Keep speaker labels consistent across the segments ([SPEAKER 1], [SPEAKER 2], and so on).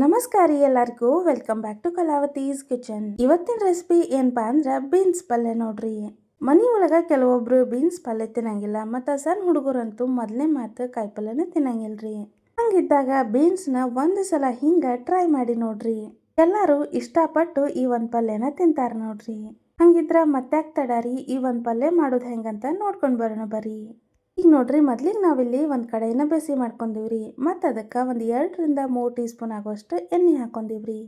[SPEAKER 1] ನಮಸ್ಕಾರ ಎಲ್ಲರಿಗೂ. Welcome back to Kalavati's kitchen ಇವತ್ತಿನ ರೆಸಿಪಿ ಏನಪ್ಪಾ ಅಂದ್ರೆ ಬೀನ್ಸ್ ಪಲ್ಯ ನೋಡ್ರಿ. ಮನಿ ಒಳಗ ಕೆಲವೊಬ್ರು ಬೀನ್ಸ್ ಪಲ್ಯ ತಿನ್ನಂಗಿಲ್ಲ, ಮತ್ತ ಸಣ್ಣ ಹುಡುಗರಂತೂ ಮೊದಲನೇ ಮಾತು ಕಾಯಿಪಲ್ಯನ ತಿನ್ನಂಗಿಲ್ರಿ. ಹಂಗಿದ್ದಾಗ ಬೀನ್ಸ್ನ ಒಂದು ಸಲ ಹಿಂಗ ಟ್ರೈ ಮಾಡಿ ನೋಡ್ರಿ. ಎಲ್ಲರೂ ಇಷ್ಟಪಟ್ಟು ಈ ಒಂದ್ ಪಲ್ಯನ ತಿಂತಾರ ನೋಡ್ರಿ. ಹಂಗಿದ್ರ ಮತ್ತ್ಯಾಕ್ ತಡಾರಿ ಈ ಒಂದ್ ಪಲ್ಯ ಮಾಡೋದು ಹೆಂಗಂತ ನೋಡ್ಕೊಂಡು ಬರೋಣ ಬರ್ರಿ. ಈಗ ನೋಡ್ರಿ, ಮೊದ್ಲಿಗೆ ನಾವಿಲ್ಲಿ ಒಂದು ಕಡೆನ ಬಿಸಿ ಮಾಡ್ಕೊಂಡಿವ್ರಿ. ಮತ್ತು ಅದಕ್ಕೆ ಒಂದು ಎರಡರಿಂದ ಮೂರು ಟೀ ಸ್ಪೂನ್ ಆಗುವಷ್ಟು ಎಣ್ಣೆ ಹಾಕೊಂಡಿವ್ರಿ.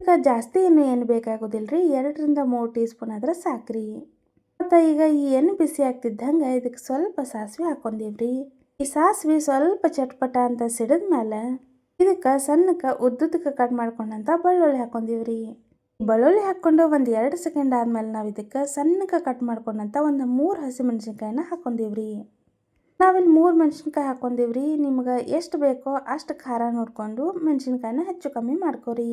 [SPEAKER 1] ಈಗ ಜಾಸ್ತಿ ಎಣ್ಣೆ ಏನು ಬೇಕಾಗೋದಿಲ್ರಿ, ಎರಡರಿಂದ ಮೂರು ಟೀ ಸ್ಪೂನ್ ಆದ್ರೆ ಸಾಕ್ರಿ. ಮತ್ತು ಈಗ ಈ ಎಣ್ಣೆ ಬಿಸಿ ಆಗ್ತಿದ್ದಂಗೆ ಇದಕ್ಕೆ ಸ್ವಲ್ಪ ಸಾಸಿವೆ ಹಾಕೊಂಡಿವ್ರಿ. ಈ ಸಾಸಿವೆ ಸ್ವಲ್ಪ ಚಟ್ಪಟ ಅಂತ ಸಿಡಿದ ಮೇಲೆ ಇದಕ್ಕೆ ಸಣ್ಣಕ್ಕೆ ಉದ್ದುದಕ್ಕೆ ಕಟ್ ಮಾಡ್ಕೊಂಡಂತ ಬೆಳ್ಳುಳ್ಳಿ ಹಾಕೊಂಡಿವ್ರಿ. ಬೆಳ್ಳುಳ್ಳಿ ಹಾಕ್ಕೊಂಡು ಒಂದು ಎರಡು ಸೆಕೆಂಡ್ ಆದ್ಮೇಲೆ ನಾವು ಇದಕ್ಕೆ ಸಣ್ಣಕ್ಕೆ ಕಟ್ ಮಾಡ್ಕೊಂಡಂತ ಒಂದು ಮೂರು ಹಸಿಮೆಣ್ಸಿನ್ಕಾಯಿನ ಹಾಕೊಂಡಿವ್ರಿ. ನಾವಿಲ್ಲಿ ಮೂರು ಮೆಣಸಿನ್ಕಾಯಿ ಹಾಕೊಂಡಿವ್ರಿ. ನಿಮ್ಗೆ ಎಷ್ಟು ಬೇಕೋ ಅಷ್ಟು ಖಾರ ನೋಡಿಕೊಂಡು ಮೆಣಸಿನ್ಕಾಯಿನ ಹೆಚ್ಚು ಕಮ್ಮಿ ಮಾಡ್ಕೊರಿ.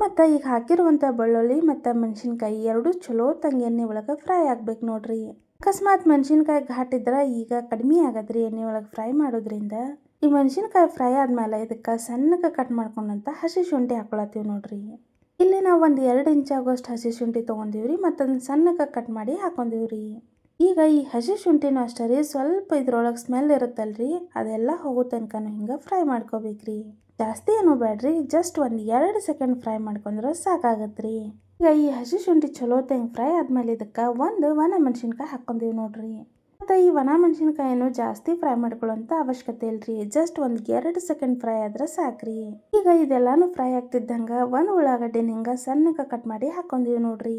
[SPEAKER 1] ಮತ್ತು ಈಗ ಹಾಕಿರುವಂಥ ಬೆಳ್ಳುಳ್ಳಿ ಮತ್ತು ಮೆಣಸಿನ್ಕಾಯಿ ಎರಡು ಚಲೋ ತಂಗಿ ಎಣ್ಣೆ ಒಳಗೆ ಫ್ರೈ ಆಗ್ಬೇಕು ನೋಡ್ರಿ. ಅಕಸ್ಮಾತ್ ಮೆಣಸಿನ್ಕಾಯಿ ಘಾಟ್ ಇದ್ರೆ ಈಗ ಕಡಿಮೆ ಆಗದ್ರಿ ಎಣ್ಣೆ ಒಳಗೆ ಫ್ರೈ ಮಾಡೋದ್ರಿಂದ. ಈ ಮೆಣಸಿನ್ಕಾಯಿ ಫ್ರೈ ಆದ್ಮೇಲೆ ಇದಕ್ಕೆ ಸಣ್ಣಗೆ ಕಟ್ ಮಾಡ್ಕೊಂಡಂತ ಹಸಿ ಶುಂಠಿ ಹಾಕೊಳತ್ತೀವಿ ನೋಡ್ರಿ. ಇಲ್ಲಿ ನಾವು ಒಂದು ಎರಡು ಇಂಚ್ ಆಗೋಷ್ಟು ಹಸಿ ಶುಂಠಿ ತೊಗೊಂಡಿವ್ರಿ ಮತ್ತು ಅದನ್ನ ಸಣ್ಣಗೆ ಕಟ್ ಮಾಡಿ ಹಾಕೊಂಡಿವ್ರಿ. ಈಗ ಈ ಹಸಿ ಶುಂಠಿನೂ ಅಷ್ಟೇ ರೀ, ಸ್ವಲ್ಪ ಇದ್ರೊಳಗೆ ಸ್ಮೆಲ್ ಇರುತ್ತಲ್ರಿ, ಅದೆಲ್ಲ ಹೋಗೋ ತನಕನೂ ಹಿಂಗೆ ಫ್ರೈ ಮಾಡ್ಕೋಬೇಕ್ರಿ. ಜಾಸ್ತಿ ಏನು ಬೇಡ್ರಿ ಜಸ್ಟ್ ಒಂದು ಎರಡು ಸೆಕೆಂಡ್ ಫ್ರೈ ಮಾಡ್ಕೊಂಡ್ರೆ ಸಾಕಾಗತ್ರಿ. ಈಗ ಈ ಹಸಿ ಶುಂಠಿ ಚಲೋ ತೆಂಗ್ ಫ್ರೈ ಆದ್ಮೇಲೆ ಇದಕ್ಕೆ ಒಂದು ಒಣ ಮೆಣಸಿನ್ಕಾಯಿ ಹಾಕ್ಕೊಂತೀವಿ ನೋಡ್ರಿ. ಮತ್ತು ಈ ಒಣ ಮೆಣಸಿನ್ಕಾಯಿನೂ ಜಾಸ್ತಿ ಫ್ರೈ ಮಾಡ್ಕೊಳ್ಳೋಂಥ ಅವಶ್ಯಕತೆ ಇಲ್ರಿ ಜಸ್ಟ್ ಒಂದು ಎರಡು ಸೆಕೆಂಡ್ ಫ್ರೈ ಆದ್ರೆ ಸಾಕ್ರಿ. ಈಗ ಇದೆಲ್ಲಾನು ಫ್ರೈ ಆಗ್ತಿದ್ದಂಗೆ ಒಂದು ಉಳ್ಳಾಗಡ್ಡಿನ ಹಿಂಗೆ ಸಣ್ಣಗೆ ಕಟ್ ಮಾಡಿ ಹಾಕ್ಕೊಂತೀವಿ ನೋಡ್ರಿ.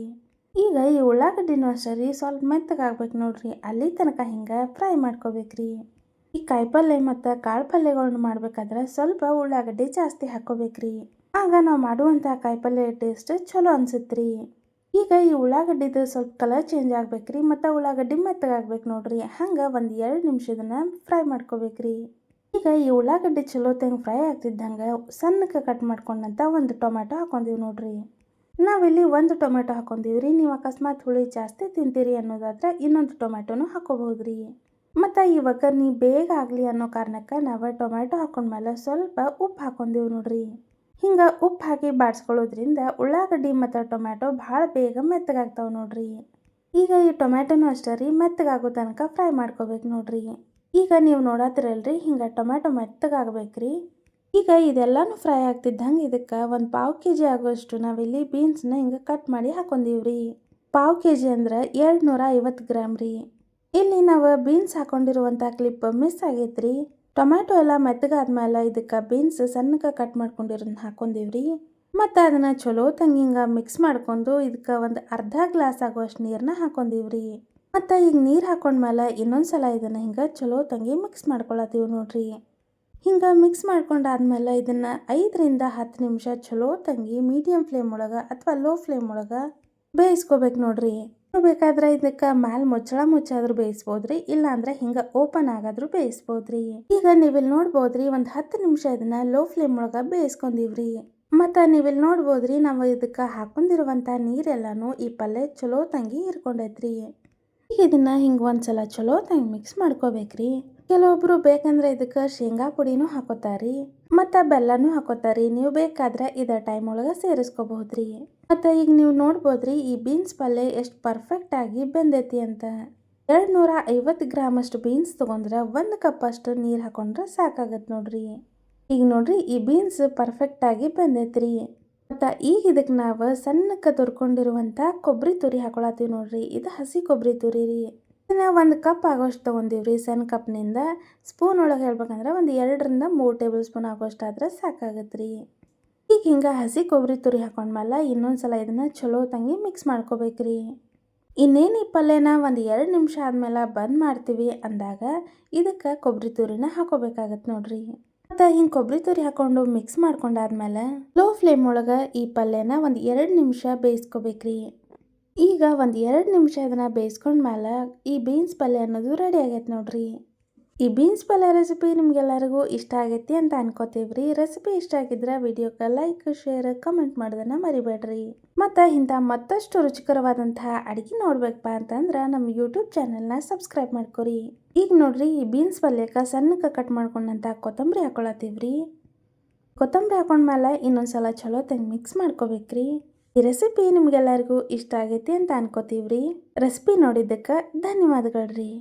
[SPEAKER 1] ಈಗ ಈ ಉಳ್ಳಾಗಡ್ಡಿನೂ ಅಷ್ಟೇ ರೀ ಸ್ವಲ್ಪ ಮೆತ್ತಗಾಗ್ಬೇಕು ನೋಡ್ರಿ, ಅಲ್ಲಿ ತನಕ ಹಿಂಗೆ ಫ್ರೈ ಮಾಡ್ಕೋಬೇಕ್ರಿ. ಈ ಕಾಯಿಪಲ್ಯ ಮತ್ತು ಕಾಳು ಪಲ್ಯಗಳನ್ನ ಮಾಡ್ಬೇಕಾದ್ರೆ ಸ್ವಲ್ಪ ಉಳ್ಳಾಗಡ್ಡಿ ಜಾಸ್ತಿ ಹಾಕೋಬೇಕ್ರಿ ಆಗ ನಾವು ಮಾಡುವಂಥ ಕಾಯಿಪಲ್ಯ ಟೇಸ್ಟ್ ಚಲೋ ಅನ್ಸುತ್ತೆ ಈಗ ಈ ಉಳ್ಳಾಗಡ್ಡಿದು ಸ್ವಲ್ಪ ಕಲರ್ ಚೇಂಜ್ ಆಗ್ಬೇಕ್ರಿ ಮತ್ತು ಉಳ್ಳಾಗಡ್ಡಿ ಮೆತ್ತಗಾಗ್ಬೇಕು ನೋಡ್ರಿ, ಹಂಗೆ ಒಂದು ಎರಡು ನಿಮಿಷದನ್ನ ಫ್ರೈ ಮಾಡ್ಕೋಬೇಕ್ರಿ. ಈಗ ಈ ಉಳ್ಳಾಗಡ್ಡಿ ಚಲೋ ತಂಗೆ ಫ್ರೈ ಆಗ್ತಿದ್ದಂಗೆ ಸಣ್ಣಕ್ಕೆ ಕಟ್ ಮಾಡ್ಕೊಂಡಂತ ಒಂದು ಟೊಮ್ಯಾಟೊ ಹಾಕೊಂಡಿವಿ ನೋಡ್ರಿ. ನಾವಿಲ್ಲಿ ಒಂದು ಟೊಮೆಟೊ ಹಾಕೊಂಡಿವ್ರಿ. ನೀವು ಅಕಸ್ಮಾತ್ ಹುಳಿ ಜಾಸ್ತಿ ತಿಂತೀರಿ ಅನ್ನೋದಾದ್ರೆ ಇನ್ನೊಂದು ಟೊಮೆಟೊನು ಹಾಕೋಬಹುದ್ರಿ. ಮತ್ತು ಈ ಒಗ್ಗರ್ನಿ ಬೇಗ ಆಗಲಿ ಅನ್ನೋ ಕಾರಣಕ್ಕೆ ನಾವು ಟೊಮೆಟೊ ಹಾಕೊಂಡ್ಮೇಲೆ ಸ್ವಲ್ಪ ಉಪ್ಪು ಹಾಕೊಂಡಿವಿ ನೋಡ್ರಿ. ಹಿಂಗೆ ಉಪ್ಪು ಹಾಕಿ ಬಾಡಿಸ್ಕೊಳ್ಳೋದ್ರಿಂದ ಉಳ್ಳಾಗಡ್ಡಿ ಮತ್ತು ಟೊಮ್ಯಾಟೊ ಭಾಳ ಬೇಗ ಮೆತ್ತಗಾಗ್ತಾವೆ ನೋಡ್ರಿ. ಈಗ ಈ ಟೊಮ್ಯಾಟೊನು ಅಷ್ಟೇ ರೀ, ಮೆತ್ತಗಾಗೋ ತನಕ ಫ್ರೈ ಮಾಡ್ಕೋಬೇಕು ನೋಡ್ರಿ. ಈಗ ನೀವು ನೋಡತ್ತಿರಲ್ರಿ ಹಿಂಗೆ ಟೊಮ್ಯಾಟೊ ಮೆತ್ತಗಾಗ್ಬೇಕ್ರಿ. ಈಗ ಇದೆಲ್ಲನೂ ಫ್ರೈ ಆಗ್ತಿದ್ದಂಗೆ ಇದಕ್ಕೆ ಒಂದು ಪಾವು ಕೆ ಜಿ ಆಗೋಷ್ಟು ನಾವಿಲ್ಲಿ ಬೀನ್ಸ್ನ ಹಿಂಗೆ ಕಟ್ ಮಾಡಿ ಹಾಕೊಂಡೀವ್ರಿ. ಪಾವು ಕೆ ಜಿ ಅಂದ್ರೆ ಎರಡು ನೂರ ಐವತ್ತು ಗ್ರಾಮ್ ರೀ. ಇಲ್ಲಿ ನಾವು ಬೀನ್ಸ್ ಹಾಕೊಂಡಿರುವಂಥ ಕ್ಲಿಪ್ ಮಿಸ್ ಆಗೈತ್ರಿ. ಟೊಮ್ಯಾಟೊ ಎಲ್ಲ ಮೆತ್ತಗಾದ್ಮೇಲೆ ಇದಕ್ಕೆ ಬೀನ್ಸ್ ಸಣ್ಣಗೆ ಕಟ್ ಮಾಡ್ಕೊಂಡಿರೋದನ್ನ ಹಾಕೊಂಡೀವ್ರಿ. ಮತ್ತು ಅದನ್ನು ಚಲೋ ತಂಗಿಂಗ ಮಿಕ್ಸ್ ಮಾಡ್ಕೊಂಡು ಇದಕ್ಕೆ ಒಂದು ಅರ್ಧ ಗ್ಲಾಸ್ ಆಗುವಷ್ಟು ನೀರನ್ನ ಹಾಕೊಂಡೀವ್ರಿ. ಮತ್ತು ಈಗ ನೀರು ಹಾಕೊಂಡ್ಮೇಲೆ ಇನ್ನೊಂದು ಸಲ ಇದನ್ನು ಹಿಂಗೆ ಚಲೋ ತಂಗಿ ಮಿಕ್ಸ್ ಮಾಡ್ಕೊಳತ್ತೀವಿ ನೋಡ್ರಿ. ಹಿಂಗೆ ಮಿಕ್ಸ್ ಮಾಡ್ಕೊಂಡಾದ್ಮೇಲೆ ಇದನ್ನು ಐದರಿಂದ ಹತ್ತು ನಿಮಿಷ ಚಲೋ ತಂಗಿ ಮೀಡಿಯಮ್ ಫ್ಲೇಮ್ ಒಳಗೆ ಅಥವಾ ಲೋ ಫ್ಲೇಮ್ ಒಳಗೆ ಬೇಯಿಸ್ಕೋಬೇಕು ನೋಡ್ರಿ. ಬೇಕಾದ್ರೆ ಇದಕ್ಕೆ ಮ್ಯಾಲೆ ಮುಚ್ಚಳ ಮುಚ್ಚಾದ್ರೂ ಬೇಯಿಸ್ಬೋದ್ರಿ, ಇಲ್ಲಾಂದ್ರೆ ಹಿಂಗೆ ಓಪನ್ ಆಗಾದ್ರೂ ಬೇಯಿಸ್ಬೋದ್ರಿ. ಈಗ ನೀವಿಲ್ಲಿ ನೋಡ್ಬೋದ್ರಿ ಒಂದು ಹತ್ತು ನಿಮಿಷ ಇದನ್ನ ಲೋ ಫ್ಲೇಮ್ ಒಳಗೆ ಬೇಯಿಸ್ಕೊಂಡಿವ್ರಿ. ಮತ್ತು ನೀವಿಲ್ಲಿ ನೋಡ್ಬೋದ್ರಿ ನಾವು ಇದಕ್ಕೆ ಹಾಕೊಂಡಿರುವಂಥ ನೀರೆಲ್ಲಾನು ಈ ಪಲ್ಯ ಚಲೋ ತಂಗಿ ಹಿರ್ಕೊಂಡೈತ್ರಿ. ಈಗ ಇದನ್ನ ಹಿಂಗೆ ಒಂದ್ಸಲ ಚಲೋ ತಂಗಿ ಮಿಕ್ಸ್ ಮಾಡ್ಕೋಬೇಕ್ರಿ. ಕೆಲವೊಬ್ರು ಬೇಕಂದ್ರೆ ಇದಕ್ಕೆ ಶೇಂಗಾ ಪುಡಿನೂ ಹಾಕೋತಾರಿ, ಮತ್ತು ಬೆಲ್ಲನೂ ಹಾಕೋತಾರಿ. ನೀವು ಬೇಕಾದ್ರೆ ಇದ ಟೈಮ್ ಒಳಗೆ ಸೇರಿಸ್ಕೋಬಹುದ್ರಿ. ಮತ್ತು ಈಗ ನೀವು ನೋಡ್ಬೋದ್ರಿ, ಈ ಬೀನ್ಸ್ ಪಲ್ಯ ಎಷ್ಟು ಪರ್ಫೆಕ್ಟ್ ಆಗಿ ಬೆಂದೈತಿ ಅಂತ. ಎರಡು ನೂರ ಐವತ್ತು ಗ್ರಾಮ್ ಅಷ್ಟು ಬೀನ್ಸ್ ತೊಗೊಂಡ್ರೆ ಒಂದು ಕಪ್ ಅಷ್ಟು ನೀರು ಹಾಕೊಂಡ್ರೆ ಸಾಕಾಗತ್ತೆ ನೋಡ್ರಿ. ಈಗ ನೋಡ್ರಿ, ಈ ಬೀನ್ಸ್ ಪರ್ಫೆಕ್ಟ್ ಆಗಿ ಬೆಂದೈತ್ರಿ. ಮತ್ತು ಈಗ ಇದಕ್ಕೆ ನಾವು ಸಣ್ಣಕ್ಕೆ ತುರ್ಕೊಂಡಿರುವಂಥ ಕೊಬ್ಬರಿ ತುರಿ ಹಾಕೊಳತ್ತೀವಿ ನೋಡ್ರಿ. ಇದು ಹಸಿ ಕೊಬ್ಬರಿ ತುರಿ ರೀ ಒಂದು ಕಪ್ ಆಗೋಷ್ಟು ತೊಗೊಂಡಿವ್ರಿ, ಸಣ್ಣ ಕಪ್ನಿಂದ. ಸ್ಪೂನ್ ಒಳಗೆ ಹೇಳ್ಬೇಕಂದ್ರೆ ಒಂದು ಎರಡರಿಂದ ಮೂರು ಟೇಬಲ್ ಸ್ಪೂನ್ ಆಗೋಷ್ಟು ಆದ್ರೆ ಸಾಕಾಗತ್ತೆ ರೀ ಈಗ ಹಿಂಗೆ ಹಸಿ ಕೊಬ್ಬರಿ ತುರಿ ಹಾಕೊಂಡ್ಮೇಲೆ ಇನ್ನೊಂದು ಸಲ ಇದನ್ನು ಚಲೋ ತಂಗಿ ಮಿಕ್ಸ್ ಮಾಡ್ಕೋಬೇಕ್ರಿ. ಇನ್ನೇನು ಈ ಪಲ್ಯನ ಒಂದು ಎರಡು ನಿಮಿಷ ಆದಮೇಲೆ ಬಂದ್ ಮಾಡ್ತೀವಿ ಅಂದಾಗ ಇದಕ್ಕೆ ಕೊಬ್ಬರಿ ತುರಿನ ಹಾಕೋಬೇಕಾಗತ್ತೆ ನೋಡ್ರಿ. ಮತ್ತು ಹಿಂಗೆ ಕೊಬ್ಬರಿ ತುರಿ ಹಾಕೊಂಡು ಮಿಕ್ಸ್ ಮಾಡ್ಕೊಂಡಾದ್ಮೇಲೆ ಲೋ ಫ್ಲೇಮ್ ಒಳಗೆ ಈ ಪಲ್ಯನ ಒಂದು ಎರಡು ನಿಮಿಷ ಬೇಯಿಸ್ಕೋಬೇಕ್ರಿ. ಈಗ ಒಂದು ಎರಡು ನಿಮಿಷ ಇದನ್ನು ಬೇಯಿಸ್ಕೊಂಡ್ಮೇಲೆ ಈ ಬೀನ್ಸ್ ಪಲ್ಯ ಅನ್ನೋದು ರೆಡಿ ಆಗೈತೆ ನೋಡ್ರಿ. ಈ ಬೀನ್ಸ್ ಪಲ್ಯ ರೆಸಿಪಿ ನಿಮ್ಗೆಲ್ಲರಿಗೂ ಇಷ್ಟ ಆಗೈತಿ ಅಂತ ಅನ್ಕೋತೀವ್ರಿ. ರೆಸಿಪಿ ಇಷ್ಟ ಆಗಿದ್ರೆ ವಿಡಿಯೋಕ್ಕೆ ಲೈಕ್ ಶೇರ್ ಕಮೆಂಟ್ ಮಾಡೋದನ್ನು ಮರಿಬೇಡ್ರಿ. ಮತ್ತು ಇಂಥ ಮತ್ತಷ್ಟು ರುಚಿಕರವಾದಂತಹ ಅಡುಗೆ ನೋಡ್ಬೇಕಪ್ಪ ಅಂತಂದ್ರೆ ನಮ್ಮ ಯೂಟ್ಯೂಬ್ ಚಾನೆಲ್ನ ಸಬ್ಸ್ಕ್ರೈಬ್ ಮಾಡ್ಕೊರಿ. ಈಗ ನೋಡ್ರಿ, ಈ ಬೀನ್ಸ್ ಪಲ್ಯಕ್ಕೆ ಸಣ್ಣಕ್ಕೆ ಕಟ್ ಮಾಡ್ಕೊಂಡಂಥ ಕೊತ್ತಂಬರಿ ಹಾಕೊಳತ್ತೀವ್ರಿ. ಕೊತ್ತಂಬರಿ ಹಾಕೊಂಡ್ಮೇಲೆ ಇನ್ನೊಂದ್ಸಲ ಚಲೋ ತಂಗ್ ಮಿಕ್ಸ್ ಮಾಡ್ಕೋಬೇಕ್ರಿ. ಈ ರೆಸಿಪಿ ನಿಮಗೆಲ್ಲರಿಗೂ ಇಷ್ಟ ಆಗೈತಿ ಅಂತ ಅನ್ಕೋತೀವ್ರಿ. ರೆಸಿಪಿ ನೋಡಿದ್ದಕ್ಕೆ ಧನ್ಯವಾದಗಳ್ರಿ.